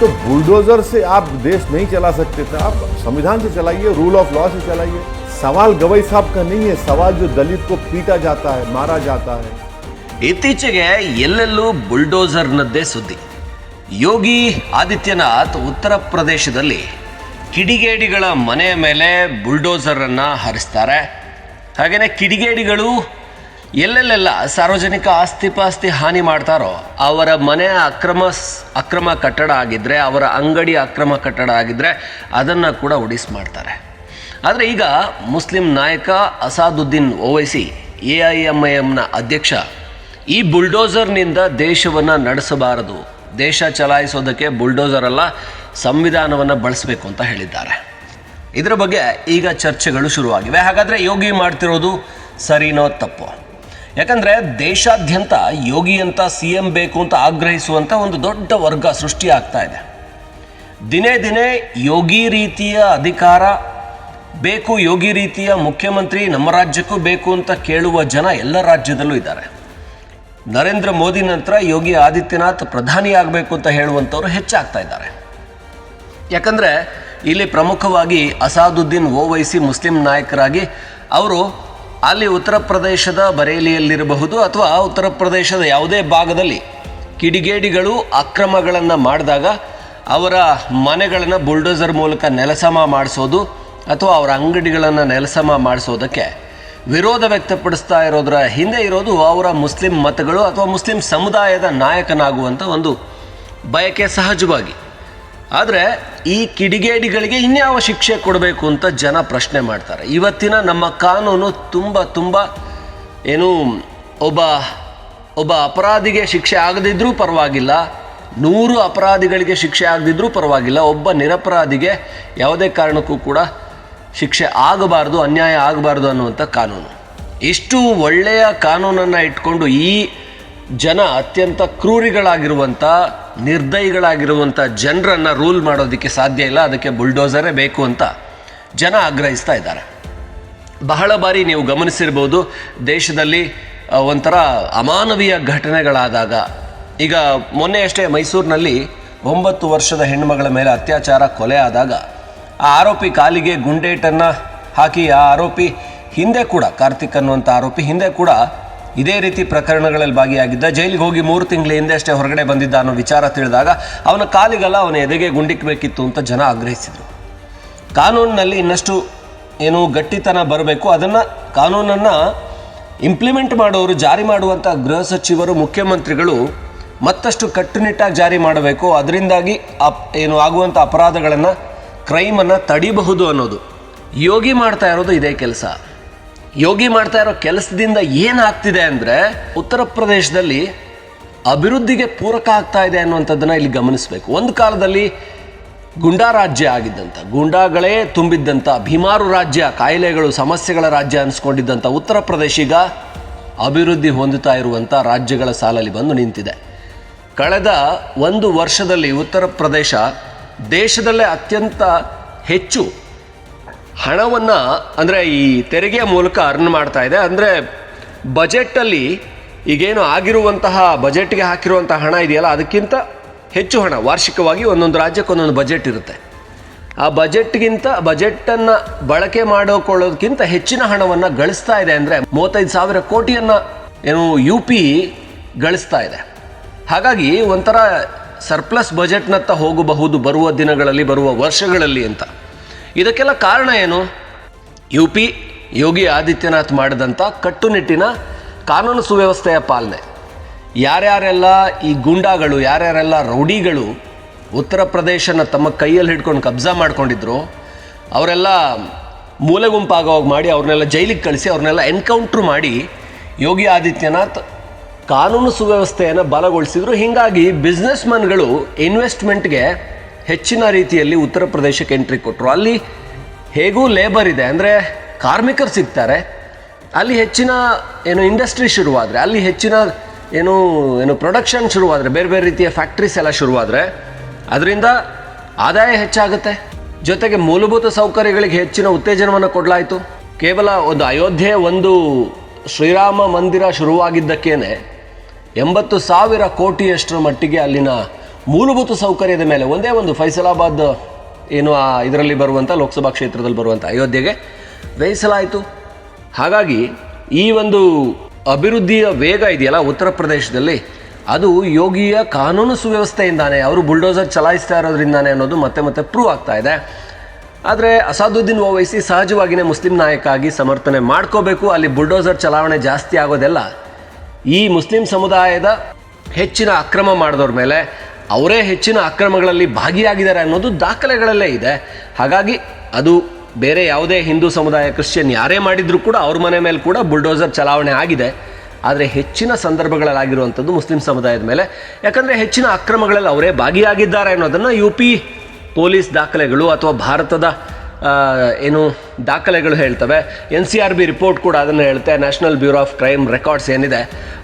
तो बुलडोजर से आप देश नहीं चला सकते थे आप संविधान से चलाइए रूल ऑफ लॉ से चलाइए सवाल गवई साहब का नहीं है सवाल जो दलित को पीटा जाता है मारा जाता है ಇತ್ತೀಚೆಗೆ ಎಲ್ಲೆಲ್ಲೂ ಬುಲ್ಡೋಸರ್ನದ್ದೇ ಸುದ್ದಿ ಯೋಗಿ ಆದಿತ್ಯನಾಥ್ ಉತ್ತರ ಪ್ರದೇಶದಲ್ಲಿ ಕಿಡಿಗೇಡಿಗಳ ಮನೆಯ ಮೇಲೆ ಬುಲ್ಡೋಸರನ್ನು ಹರಿಸ್ತಾರೆ ಹಾಗೆಯೇ ಕಿಡಿಗೇಡಿಗಳು ಎಲ್ಲೆಲ್ಲೆಲ್ಲ ಸಾರ್ವಜನಿಕ ಆಸ್ತಿ ಪಾಸ್ತಿ ಹಾನಿ ಮಾಡ್ತಾರೋ, ಅವರ ಮನೆ ಅಕ್ರಮ ಅಕ್ರಮ ಕಟ್ಟಡ ಆಗಿದ್ದರೆ ಅವರ ಅಂಗಡಿ ಅಕ್ರಮ ಕಟ್ಟಡ ಆಗಿದ್ದರೆ ಅದನ್ನು ಕೂಡ ಉಡಿಸ್ ಮಾಡ್ತಾರೆ. ಆದರೆ ಈಗ ಮುಸ್ಲಿಂ ನಾಯಕ Asaduddin Owaisi A I M I ಎಮ್ನ ಅಧ್ಯಕ್ಷ ಈ ಬುಲ್ಡೋಸರ್ನಿಂದ ದೇಶವನ್ನು ನಡೆಸಬಾರದು. ದೇಶ ಚಲಾಯಿಸೋದಕ್ಕೆ ಬುಲ್ಡೋಸರ್ ಅಲ್ಲ, ಸಂವಿಧಾನವನ್ನು ಬಳಸಬೇಕು ಅಂತ ಹೇಳಿದ್ದಾರೆ. ಇದರ ಬಗ್ಗೆ ಈಗ ಚರ್ಚೆಗಳು ಶುರುವಾಗಿವೆ. ಹಾಗಾದರೆ ಯೋಗಿ ಮಾಡ್ತಿರೋದು ಸರಿನೋ ತಪ್ಪು? ಯಾಕಂದರೆ ದೇಶಾದ್ಯಂತ ಯೋಗಿ ಅಂತ ಸಿ ಎಂ ಬೇಕು ಅಂತ ಆಗ್ರಹಿಸುವಂಥ ಒಂದು ದೊಡ್ಡ ವರ್ಗ ಸೃಷ್ಟಿ ಆಗ್ತಾ ಇದೆ. ದಿನೇ ದಿನೇ ಯೋಗಿ ರೀತಿಯ ಅಧಿಕಾರ, ಬೇಕು ಯೋಗಿ ರೀತಿಯ ಮುಖ್ಯಮಂತ್ರಿ ನಮ್ಮ ರಾಜ್ಯಕ್ಕೂ ಬೇಕು ಅಂತ ಕೇಳುವ ಜನ ಎಲ್ಲ ರಾಜ್ಯದಲ್ಲೂ ಇದ್ದಾರೆ. ನರೇಂದ್ರ ಮೋದಿ ನಂತರ ಯೋಗಿ ಆದಿತ್ಯನಾಥ್ ಪ್ರಧಾನಿ ಆಗಬೇಕು ಅಂತ ಹೇಳುವಂಥವ್ರು ಹೆಚ್ಚಾಗ್ತಾ ಇದ್ದಾರೆ. ಯಾಕಂದರೆ ಇಲ್ಲಿ ಪ್ರಮುಖವಾಗಿ ಅಸಾದುದ್ದೀನ್ ಓವೈಸಿ ಮುಸ್ಲಿಂ ನಾಯಕರಾಗಿ ಅವರು ಅಲ್ಲಿ ಉತ್ತರ ಪ್ರದೇಶದ ಬರೇಲಿಯಲ್ಲಿರಬಹುದು ಅಥವಾ ಉತ್ತರ ಪ್ರದೇಶದ ಯಾವುದೇ ಭಾಗದಲ್ಲಿ ಕಿಡಿಗೇಡಿಗಳು ಅಕ್ರಮಗಳನ್ನು ಮಾಡಿದಾಗ ಅವರ ಮನೆಗಳನ್ನು ಬುಲ್ಡೋಸರ್ ಮೂಲಕ ನೆಲಸಮ ಮಾಡಿಸೋದು ಅಥವಾ ಅವರ ಅಂಗಡಿಗಳನ್ನು ನೆಲಸಮ ಮಾಡಿಸೋದಕ್ಕೆ ವಿರೋಧ ವ್ಯಕ್ತಪಡಿಸ್ತಾ ಇರೋದರ ಹಿಂದೆ ಇರೋದು ಅವರ ಮುಸ್ಲಿಂ ಮತಗಳು ಅಥವಾ ಮುಸ್ಲಿಂ ಸಮುದಾಯದ ನಾಯಕನಾಗುವಂಥ ಒಂದು ಬಯಕೆ ಸಹಜವಾಗಿ. ಆದರೆ ಈ ಕಿಡಿಗೇಡಿಗಳಿಗೆ ಇನ್ಯಾವ ಶಿಕ್ಷೆ ಕೊಡಬೇಕು ಅಂತ ಜನ ಪ್ರಶ್ನೆ ಮಾಡ್ತಾರೆ. ಇವತ್ತಿನ ನಮ್ಮ ಕಾನೂನು ತುಂಬ ತುಂಬ ಏನು ಒಬ್ಬ ಒಬ್ಬ ಅಪರಾಧಿಗೆ ಶಿಕ್ಷೆ ಆಗದಿದ್ರೂ ಪರವಾಗಿಲ್ಲ, ನೂರು ಅಪರಾಧಿಗಳಿಗೆ ಶಿಕ್ಷೆ ಆಗದಿದ್ರೂ ಪರವಾಗಿಲ್ಲ, ಒಬ್ಬ ನಿರಪರಾಧಿಗೆ ಯಾವುದೇ ಕಾರಣಕ್ಕೂ ಕೂಡ ಶಿಕ್ಷೆ ಆಗಬಾರ್ದು, ಅನ್ಯಾಯ ಆಗಬಾರ್ದು ಅನ್ನುವಂಥ ಕಾನೂನು. ಇಷ್ಟು ಒಳ್ಳೆಯ ಕಾನೂನನ್ನು ಇಟ್ಕೊಂಡು ಈ ಜನ ಅತ್ಯಂತ ಕ್ರೂರಿಗಳಾಗಿರುವಂಥ ನಿರ್ದಯಿಗಳಾಗಿರುವಂಥ ಜನರನ್ನು ರೂಲ್ ಮಾಡೋದಕ್ಕೆ ಸಾಧ್ಯ ಇಲ್ಲ, ಅದಕ್ಕೆ ಬುಲ್ಡೋಸರೇ ಬೇಕು ಅಂತ ಜನ ಆಗ್ರಹಿಸ್ತಾ ಇದ್ದಾರೆ. ಬಹಳ ಬಾರಿ ನೀವು ಗಮನಿಸಿರ್ಬೋದು, ದೇಶದಲ್ಲಿ ಒಂಥರ ಅಮಾನವೀಯ ಘಟನೆಗಳಾದಾಗ, ಈಗ ಮೊನ್ನೆ ಅಷ್ಟೇ ಮೈಸೂರಿನಲ್ಲಿ ಒಂಬತ್ತು ವರ್ಷದ ಹೆಣ್ಣುಮಗಳ ಮೇಲೆ ಅತ್ಯಾಚಾರ ಕೊಲೆ ಆದಾಗ, ಆ ಆರೋಪಿ ಕಾಲಿಗೆ ಗುಂಡೇಟನ್ನು ಹಾಕಿ, ಆ ಆರೋಪಿ ಹಿಂದೆ ಕೂಡ, ಕಾರ್ತಿಕ್ ಅನ್ನುವಂಥ ಆರೋಪಿ ಹಿಂದೆ ಕೂಡ ಇದೇ ರೀತಿ ಪ್ರಕರಣಗಳಲ್ಲಿ ಭಾಗಿಯಾಗಿದ್ದ ಜೈಲಿಗೆ ಹೋಗಿ ಮೂರು ತಿಂಗಳ ಹಿಂದೆ ಅಷ್ಟೇ ಹೊರಗಡೆ ಬಂದಿದ್ದ ಅನ್ನೋ ವಿಚಾರ ತಿಳಿದಾಗ ಅವನ ಕಾಲಿಗೆಲ್ಲ ಅವನ ಎದೆಗೆ ಗುಂಡಿಕ್ಕಬೇಕಿತ್ತು ಅಂತ ಜನ ಆಗ್ರಹಿಸಿದರು. ಕಾನೂನಿನಲ್ಲಿ ಇನ್ನಷ್ಟು ಏನು ಗಟ್ಟಿತನ ಬರಬೇಕು, ಅದನ್ನು ಕಾನೂನನ್ನು ಇಂಪ್ಲಿಮೆಂಟ್ ಮಾಡೋರು, ಜಾರಿ ಮಾಡುವಂಥ ಗೃಹ ಸಚಿವರು, ಮುಖ್ಯಮಂತ್ರಿಗಳು ಮತ್ತಷ್ಟು ಕಟ್ಟುನಿಟ್ಟಾಗಿ ಜಾರಿ ಮಾಡಬೇಕು. ಅದರಿಂದಾಗಿ ಅಪ್, ಏನು ಆಗುವಂಥ ಅಪರಾಧಗಳನ್ನು ಕ್ರೈಮನ್ನು ತಡಿಬಹುದು ಅನ್ನೋದು. ಯೋಗಿ ಮಾಡ್ತಾ ಇರೋದು ಇದೇ ಕೆಲಸ. ಯೋಗಿ ಮಾಡ್ತಾ ಇರೋ ಕೆಲಸದಿಂದ ಏನಾಗ್ತಿದೆ ಅಂದರೆ ಉತ್ತರ ಪ್ರದೇಶದಲ್ಲಿ ಅಭಿವೃದ್ಧಿಗೆ ಪೂರಕ ಆಗ್ತಾ ಇದೆ ಅನ್ನುವಂಥದ್ದನ್ನು ಇಲ್ಲಿ ಗಮನಿಸಬೇಕು. ಒಂದು ಕಾಲದಲ್ಲಿ ಗುಂಡಾ ರಾಜ್ಯ ಆಗಿದ್ದಂಥ ಗುಂಡಾಗಳೇ ತುಂಬಿದ್ದಂಥ ಭೀಮಾರು ರಾಜ್ಯ, ಕಾಯಿಲೆಗಳು, ಸಮಸ್ಯೆಗಳ ರಾಜ್ಯ ಅನಿಸ್ಕೊಂಡಿದ್ದಂಥ ಉತ್ತರ ಪ್ರದೇಶ ಈಗ ಅಭಿವೃದ್ಧಿ ಹೊಂದುತ್ತಾ ಇರುವಂಥ ರಾಜ್ಯಗಳ ಸಾಲಲ್ಲಿ ಬಂದು ನಿಂತಿದೆ. ಕಳೆದ ಒಂದು ವರ್ಷದಲ್ಲಿ ಉತ್ತರ ಪ್ರದೇಶ ದೇಶದಲ್ಲೇ ಅತ್ಯಂತ ಹೆಚ್ಚು ಹಣವನ್ನು, ಅಂದರೆ ಈ ತೆರಿಗೆಯ ಮೂಲಕ ಅರ್ನ್ ಮಾಡ್ತಾ ಇದೆ. ಅಂದರೆ ಬಜೆಟಲ್ಲಿ ಈಗೇನು ಆಗಿರುವಂತಹ, ಬಜೆಟ್ಗೆ ಹಾಕಿರುವಂಥ ಹಣ ಇದೆಯಲ್ಲ, ಅದಕ್ಕಿಂತ ಹೆಚ್ಚು ಹಣ. ವಾರ್ಷಿಕವಾಗಿ ಒಂದೊಂದು ರಾಜ್ಯಕ್ಕೆ ಒಂದೊಂದು ಬಜೆಟ್ ಇರುತ್ತೆ. ಆ ಬಜೆಟ್ಗಿಂತ ಬಜೆಟನ್ನು ಬಳಕೆ ಮಾಡಿಕೊಳ್ಳೋದಕ್ಕಿಂತ ಹೆಚ್ಚಿನ ಹಣವನ್ನು ಗಳಿಸ್ತಾ ಇದೆ ಅಂದರೆ ಮೂವತ್ತೈದು ಸಾವಿರ ಕೋಟಿಯನ್ನು ಏನು ಯು ಪಿ ಗಳಿಸ್ತಾ ಇದೆ. ಹಾಗಾಗಿ ಒಂಥರ ಸರ್ಪ್ಲಸ್ ಬಜೆಟ್ನತ್ತ ಹೋಗಬಹುದು, ಬರುವ ದಿನಗಳಲ್ಲಿ, ಬರುವ ವರ್ಷಗಳಲ್ಲಿ ಅಂತ. ಇದಕ್ಕೆಲ್ಲ ಕಾರಣ ಏನು? ಯು ಪಿ ಯೋಗಿ ಆದಿತ್ಯನಾಥ್ ಮಾಡಿದಂಥ ಕಟ್ಟುನಿಟ್ಟಿನ ಕಾನೂನು ಸುವ್ಯವಸ್ಥೆಯ ಪಾಲನೆ. ಯಾರ್ಯಾರೆಲ್ಲ ಈ ಗೂಂಡಾಗಳು, ಯಾರ್ಯಾರೆಲ್ಲ ರೌಡಿಗಳು ಉತ್ತರ ಪ್ರದೇಶನ ತಮ್ಮ ಕೈಯಲ್ಲಿ ಹಿಡ್ಕೊಂಡು ಕಬ್ಜಾ ಮಾಡ್ಕೊಂಡಿದ್ರು, ಅವರೆಲ್ಲ ಮೂಲೆ ಗುಂಪಾಗೋಗಿ ಮಾಡಿ ಅವ್ರನ್ನೆಲ್ಲ ಜೈಲಿಗೆ ಕಳಿಸಿ ಅವ್ರನ್ನೆಲ್ಲ ಎನ್ಕೌಂಟ್ರು ಮಾಡಿ ಯೋಗಿ ಆದಿತ್ಯನಾಥ್ ಕಾನೂನು ಸುವ್ಯವಸ್ಥೆಯನ್ನು ಬಲಗೊಳಿಸಿದ್ರು. ಹೀಗಾಗಿ ಬಿಸ್ನೆಸ್ ಮನ್ಗಳು ಇನ್ವೆಸ್ಟ್ಮೆಂಟ್ಗೆ ಹೆಚ್ಚಿನ ರೀತಿಯಲ್ಲಿ ಉತ್ತರ ಪ್ರದೇಶಕ್ಕೆ ಎಂಟ್ರಿ ಕೊಟ್ಟರು ಅಲ್ಲಿ ಹೇಗೂ ಲೇಬರ್ ಇದೆ, ಅಂದರೆ ಕಾರ್ಮಿಕರು ಸಿಗ್ತಾರೆ. ಅಲ್ಲಿ ಹೆಚ್ಚಿನ ಏನು ಇಂಡಸ್ಟ್ರಿ ಶುರುವಾದರೆ, ಅಲ್ಲಿ ಹೆಚ್ಚಿನ ಏನು ಏನು ಪ್ರೊಡಕ್ಷನ್ ಶುರುವಾದರೆ, ಬೇರೆ ಬೇರೆ ರೀತಿಯ ಫ್ಯಾಕ್ಟ್ರೀಸ್ ಎಲ್ಲ ಶುರುವಾದರೆ, ಅದರಿಂದ ಆದಾಯ ಹೆಚ್ಚಾಗುತ್ತೆ. ಜೊತೆಗೆ ಮೂಲಭೂತ ಸೌಕರ್ಯಗಳಿಗೆ ಹೆಚ್ಚಿನ ಉತ್ತೇಜನವನ್ನು ಕೊಡಲಾಯಿತು. ಕೇವಲ ಒಂದು ಅಯೋಧ್ಯೆ ಒಂದು ಶ್ರೀರಾಮ ಮಂದಿರ ಶುರುವಾಗಿದ್ದಕ್ಕೇನೆ, ಎಂಬತ್ತು ಸಾವಿರ ಕೋಟಿಯಷ್ಟರ ಮಟ್ಟಿಗೆ ಅಲ್ಲಿನ ಮೂಲಭೂತ ಸೌಕರ್ಯದ ಮೇಲೆ ಒಂದೇ ಒಂದು ಫೈಸಲಾಬಾದ್, ಏನು ಆ ಇದರಲ್ಲಿ ಬರುವಂಥ ಲೋಕಸಭಾ ಕ್ಷೇತ್ರದಲ್ಲಿ ಬರುವಂಥ ಅಯೋಧ್ಯೆಗೆ ವ್ಯಯಿಸಲಾಯಿತು. ಹಾಗಾಗಿ ಈ ಒಂದು ಅಭಿವೃದ್ಧಿಯ ವೇಗ ಇದೆಯಲ್ಲ ಉತ್ತರ ಪ್ರದೇಶದಲ್ಲಿ, ಅದು ಯೋಗಿಯ ಕಾನೂನು ಸುವ್ಯವಸ್ಥೆಯಿಂದಾನೆ, ಅವರು ಬುಲ್ಡೋಸರ್ ಚಲಾಯಿಸ್ತಾ ಇರೋದ್ರಿಂದಾನೆ ಅನ್ನೋದು ಮತ್ತೆ ಮತ್ತೆ ಪ್ರೂವ್ ಆಗ್ತಾ ಇದೆ. ಆದರೆ ಅಸಾದುದ್ದೀನ್ ಓವೈಸಿ ಸಹಜವಾಗಿಯೇ ಮುಸ್ಲಿಂ ನಾಯಕ ಆಗಿ ಸಮರ್ಥನೆ ಮಾಡ್ಕೋಬೇಕು, ಅಲ್ಲಿ ಬುಲ್ಡೋಸರ್ ಚಲಾವಣೆ ಜಾಸ್ತಿ ಆಗೋದೆಲ್ಲ ಈ ಮುಸ್ಲಿಂ ಸಮುದಾಯದ ಹೆಚ್ಚಿನ ಅಕ್ರಮ ಮಾಡಿದವ್ರ ಮೇಲೆ ಅವರೇ ಹೆಚ್ಚಿನ ಅಕ್ರಮಗಳಲ್ಲಿ ಭಾಗಿಯಾಗಿದ್ದಾರೆ ಅನ್ನೋದು ದಾಖಲೆಗಳಲ್ಲೇ ಇದೆ. ಹಾಗಾಗಿ ಅದು ಬೇರೆ ಯಾವುದೇ ಹಿಂದೂ ಸಮುದಾಯ ಕ್ರಿಶ್ಚಿಯನ್ ಯಾರೇ ಮಾಡಿದರೂ ಕೂಡ ಅವ್ರ ಮನೆ ಮೇಲೆ ಕೂಡ ಬುಲ್ಡೋಸರ್ ಚಲಾವಣೆ ಆಗಿದೆ. ಆದರೆ ಹೆಚ್ಚಿನ ಸಂದರ್ಭಗಳಲ್ಲಾಗಿರುವಂಥದ್ದು ಮುಸ್ಲಿಂ ಸಮುದಾಯದ ಮೇಲೆ. ಯಾಕಂದರೆ ಹೆಚ್ಚಿನ ಅಕ್ರಮಗಳಲ್ಲಿ ಅವರೇ ಭಾಗಿಯಾಗಿದ್ದಾರೆ ಅನ್ನೋದನ್ನು ಯು ಪಿ ಪೊಲೀಸ್ ದಾಖಲೆಗಳು ಅಥವಾ ಭಾರತದ ಏನು ದಾಖಲೆಗಳು ಹೇಳ್ತವೆ. N C R B report ಕೂಡ ಅದನ್ನು ಹೇಳುತ್ತೆ. National bureau of crime records ಏನಿದೆ,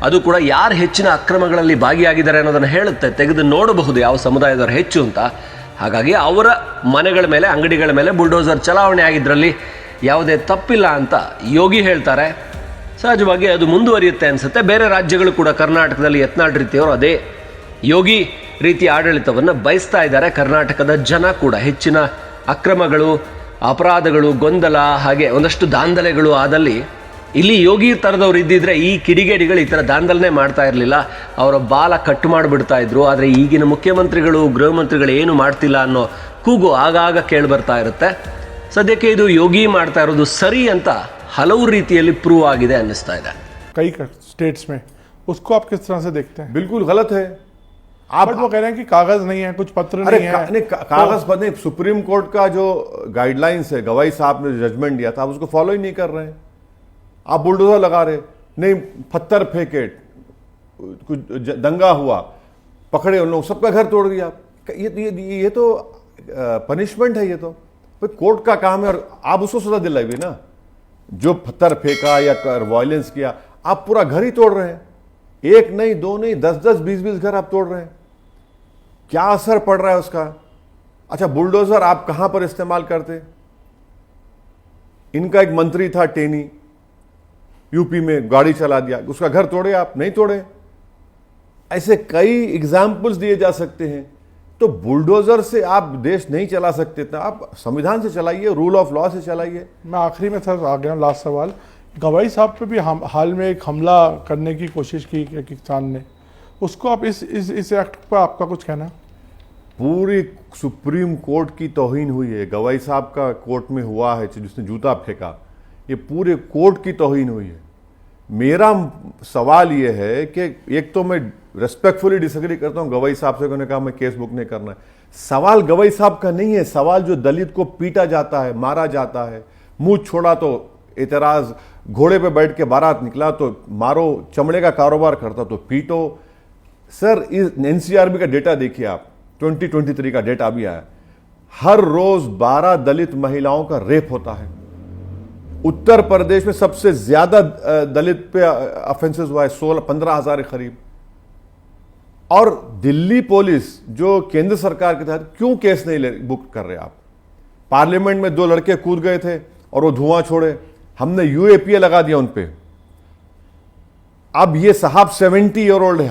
ಅದು ಕೂಡ ಯಾರು ಹೆಚ್ಚಿನ ಅಕ್ರಮಗಳಲ್ಲಿ ಭಾಗಿಯಾಗಿದ್ದಾರೆ ಅನ್ನೋದನ್ನು ಹೇಳುತ್ತೆ. ತೆಗೆದು ನೋಡಬಹುದು ಯಾವ ಸಮುದಾಯದವರು ಹೆಚ್ಚು ಅಂತ. ಹಾಗಾಗಿ ಅವರ ಮನೆಗಳ ಮೇಲೆ, ಅಂಗಡಿಗಳ ಮೇಲೆ ಬುಲ್ಡೋಸರ್ ಚಲಾವಣೆ ಆಗಿದ್ದರಲ್ಲಿ ಯಾವುದೇ ತಪ್ಪಿಲ್ಲ ಅಂತ ಯೋಗಿ ಹೇಳ್ತಾರೆ. ಸಹಜವಾಗಿ ಅದು ಮುಂದುವರಿಯುತ್ತೆ ಅನಿಸುತ್ತೆ. ಬೇರೆ ರಾಜ್ಯಗಳು ಕೂಡ ಕರ್ನಾಟಕದಲ್ಲಿ ಯತ್ನಾಳ್ ರೀತಿಯವರು ಅದೇ ಯೋಗಿ ರೀತಿಯ ಆಡಳಿತವನ್ನು ಬಯಸ್ತಾ ಇದ್ದಾರೆ. ಕರ್ನಾಟಕದ ಜನ ಕೂಡ ಹೆಚ್ಚಿನ ಅಕ್ರಮಗಳು ಅಪರಾಧಗಳು ಗೊಂದಲ ಹಾಗೆ ಒಂದಷ್ಟು ದಾಂಧಲೆಗಳು ಆದಲ್ಲಿ ಇಲ್ಲಿ ಯೋಗಿ ಥರದವ್ರು ಇದ್ದಿದ್ರೆ ಈ ಕಿಡಿಗೇಡಿಗಳು ಈ ಥರ ದಾಂಧಲನೆ ಮಾಡ್ತಾ ಇರಲಿಲ್ಲ ಅವರ ಬಾಲ ಕಟ್ಟು ಮಾಡಿಬಿಡ್ತಾ ಇದ್ರು ಆದರೆ ಈಗಿನ ಮುಖ್ಯಮಂತ್ರಿಗಳು ಗೃಹ ಮಂತ್ರಿಗಳು ಏನು ಮಾಡ್ತಿಲ್ಲ ಅನ್ನೋ ಕೂಗು ಆಗಾಗ ಕೇಳಿ ಬರ್ತಾ ಇರುತ್ತೆ ಸದ್ಯಕ್ಕೆ ಇದು ಯೋಗಿ ಮಾಡ್ತಾ ಇರೋದು ಸರಿ ಅಂತ ಹಲವು ರೀತಿಯಲ್ಲಿ ಪ್ರೂವ್ ಆಗಿದೆ ಅನ್ನಿಸ್ತಾ ಇದೆ कई स्टेट्स में उसको आप किस तरह से देखते हैं बिल्कुल गलत है आप वो कह रहे हैं कि कागज़ नहीं है कुछ पत्र अरे नहीं का, है नहीं, का, कागज़ तो, पर नहीं सुप्रीम कोर्ट का जो गाइडलाइंस है गवाही साहब ने जजमेंट दिया था आप उसको फॉलो ही नहीं कर रहे हैं। आप बुलडोजर लगा रहे नहीं पत्थर फेंके कुछ दंगा हुआ पकड़े उन लोग सबका घर तोड़ दिया। ये ये, ये तो पनिशमेंट है ये तो। भाई कोर्ट का काम है और आप उसको सजा दिलाइए ना। जो पत्थर फेंका या वायलेंस किया आप पूरा घर ही तोड़ रहे हैं। एक नहीं दो नहीं दस दस बीस बीस घर आप तोड़ रहे हैं। क्या असर पड़ रहा है उसका? अच्छा बुलडोजर आप कहाँ पर इस्तेमाल करते? इनका एक मंत्री था, टेनी। यूपी में गाड़ी चला दिया। उसका घर तोड़े आप? नहीं तोड़े? ऐसे कई एग्जाम्पल्स दिए जा सकते हैं। तो बुलडोजर से आप देश नहीं चला सकते थे आप संविधान से चलाइए रूल ऑफ़ लॉ से चलाइए। मैं आखिरी में सर आ गया लास्ट सवाल। गवाई साहब पे भी हम हाल में एक हमला करने की कोशिश की किसान ने। उसको आप इस इस इस एक्ट पर आपका कुछ कहना? पूरी सुप्रीम कोर्ट की तोहीन हुई है। गवाई साहब का कोर्ट में हुआ है, जिसने जूता फेंका। ये पूरे कोर्ट की तोहीन हुई है। मेरा सवाल ये है कि एक तो मैं रेस्पेक्टफुली डिसग्री करता हूँ, गवाई साहब से उन्होंने कहा मैं केस बुक नहीं करना है। सवाल गवाई साहब का नहीं है, सवाल जो दलित को पीटा जाता है, मारा जाता है। मुँह छोड़ा तो एतराज़ घोड़े पे बैठ के बारात निकला तो मारो, चमड़े का कारोबार करता तो पीटो। सर, इस एनसीआरबी का डेटा देखिए आप। 2023 का डेटा भी आया। हर रोज 12 दलित महिलाओं का रेप होता है। उत्तर प्रदेश में सबसे ज़्यादा दलित पे ऑफेंसेस हुआ है, सोलह, पंद्रह हज़ार के करीब। और दिल्ली पुलिस, जो केंद्र सरकार के तहत क्यों केस नहीं ले, बुक कर रहे आप? पार्लियामेंट में दो लड़के कूद गए थे और वो धुआँ छोड़े। हमने यूएपीए लगा दिया उन अब ये साहब 70 ईयर ओल्ड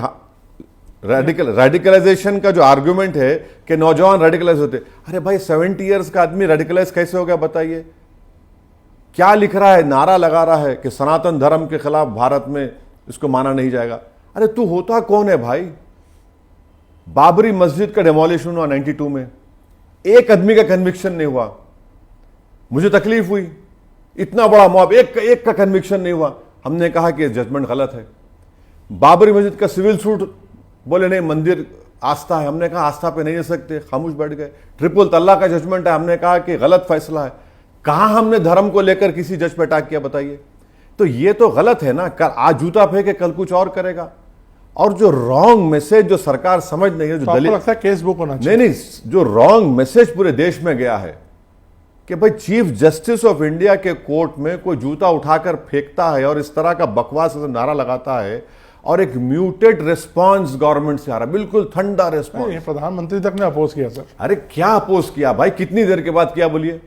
रेडिकल रेडिकलाइजेशन का जो आर्ग्यूमेंट है कि नौजवान रेडिकलाइज होते अरे भाई 70 इयर्स का आदमी रेडिकलाइज कैसे हो गया, बताइए। क्या लिख रहा है, नारा लगा रहा है कि सनातन धर्म के खिलाफ भारत में इसको माना नहीं जाएगा? अरे तू होता कौन है भाई? बाबरी मस्जिद का डेमोलिशन हुआ 92 में। एक आदमी का कन्विक्शन नहीं हुआ। मुझे तकलीफ़ हुई। इतना बड़ा मॉब एक एक का कन्विक्शन नहीं हुआ। हमने कहा कि जजमेंट गलत है। बाबरी मस्जिद का सिविल सूट बोले नहीं मंदिर आस्था है। हमने कहा आस्था पे नहीं दे सकते खामोश बैठ गए। ट्रिपल तल्ला का जजमेंट है हमने कहा कि गलत फैसला है। कहा हमने धर्म को लेकर किसी जज पे अटैक किया बताइए? तो ये तो गलत है ना कल आज जूता फेंके कल कुछ और करेगा। और जो रॉन्ग मैसेज जो सरकार समझ नहीं है जो तो दलित लगता है केस बुक होना नहीं नहीं जो रॉन्ग मैसेज पूरे देश में गया है कि भाई चीफ जस्टिस ऑफ़ इंडिया के कोर्ट में कोई जूता उठाकर फेंकता है और इस तरह का बकवास नारा लगाता है और एक म्यूटेड रिस्पांस गवर्नमेंट से आ रहा बिल्कुल ठंडा रिस्पांस। नहीं, प्रधानमंत्री तक ने अपोज किया सर। अरे क्या अपोज किया? भाई कितनी देर के बाद किया बोलिए?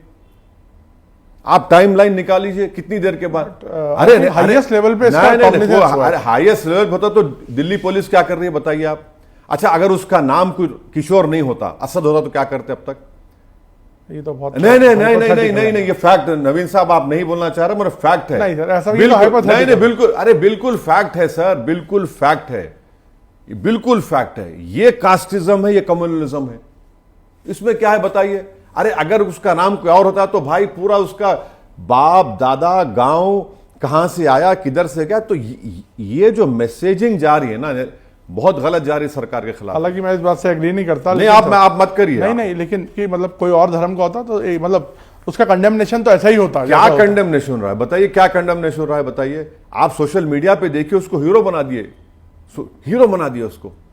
आप टाइम लाइन निकाल लीजिए कितनी देर के बाद? अरे हाईएस्ट लेवल पे। अरे हाईएस्ट लेवल पे होता तो दिल्ली पुलिस क्या कर रही है बताइए आप। अच्छा अगर उसका नाम कोई किशोर नहीं होता असद होता तो क्या करते अब तक? ये तो बहुत नहीं नहीं नहीं नहीं नहीं नहीं नहीं ये फैक्ट नवीन साहब आप नहीं बोलना चाह रहे मगर फैक्ट है। नहीं सर, ऐसा बिल्कुल तो नहीं नहीं बिल्कुल अरे बिल्कुल फैक्ट है सर बिल्कुल फैक्ट है। ये बिल्कुल फैक्ट है। ये कास्टिज्म है ये कम्युनलिज्म है। इसमें क्या है बताइए। अरे अगर उसका नाम कोई और होता तो भाई पूरा उसका बाप दादा गाँव कहाँ से आया किधर से गया? तो ये जो मैसेजिंग जा रही है ना बहुत गलत जा रही सरकार के खिलाफ। हालाँकि मैं इस बात से एग्री नहीं करता नहीं आप मैं आप मत करिए। नहीं नहीं लेकिन कि मतलब कोई और धर्म का होता तो मतलब उसका कंडेमनेशन तो ऐसा ही होता क्या कंडेमनेशन रहा है? बताइए क्या कंडेमनेशन रहा है? बताइए। आप सोशल मीडिया पे देखिए उसको हीरो बना दिए। हीरो बना दिया उसको।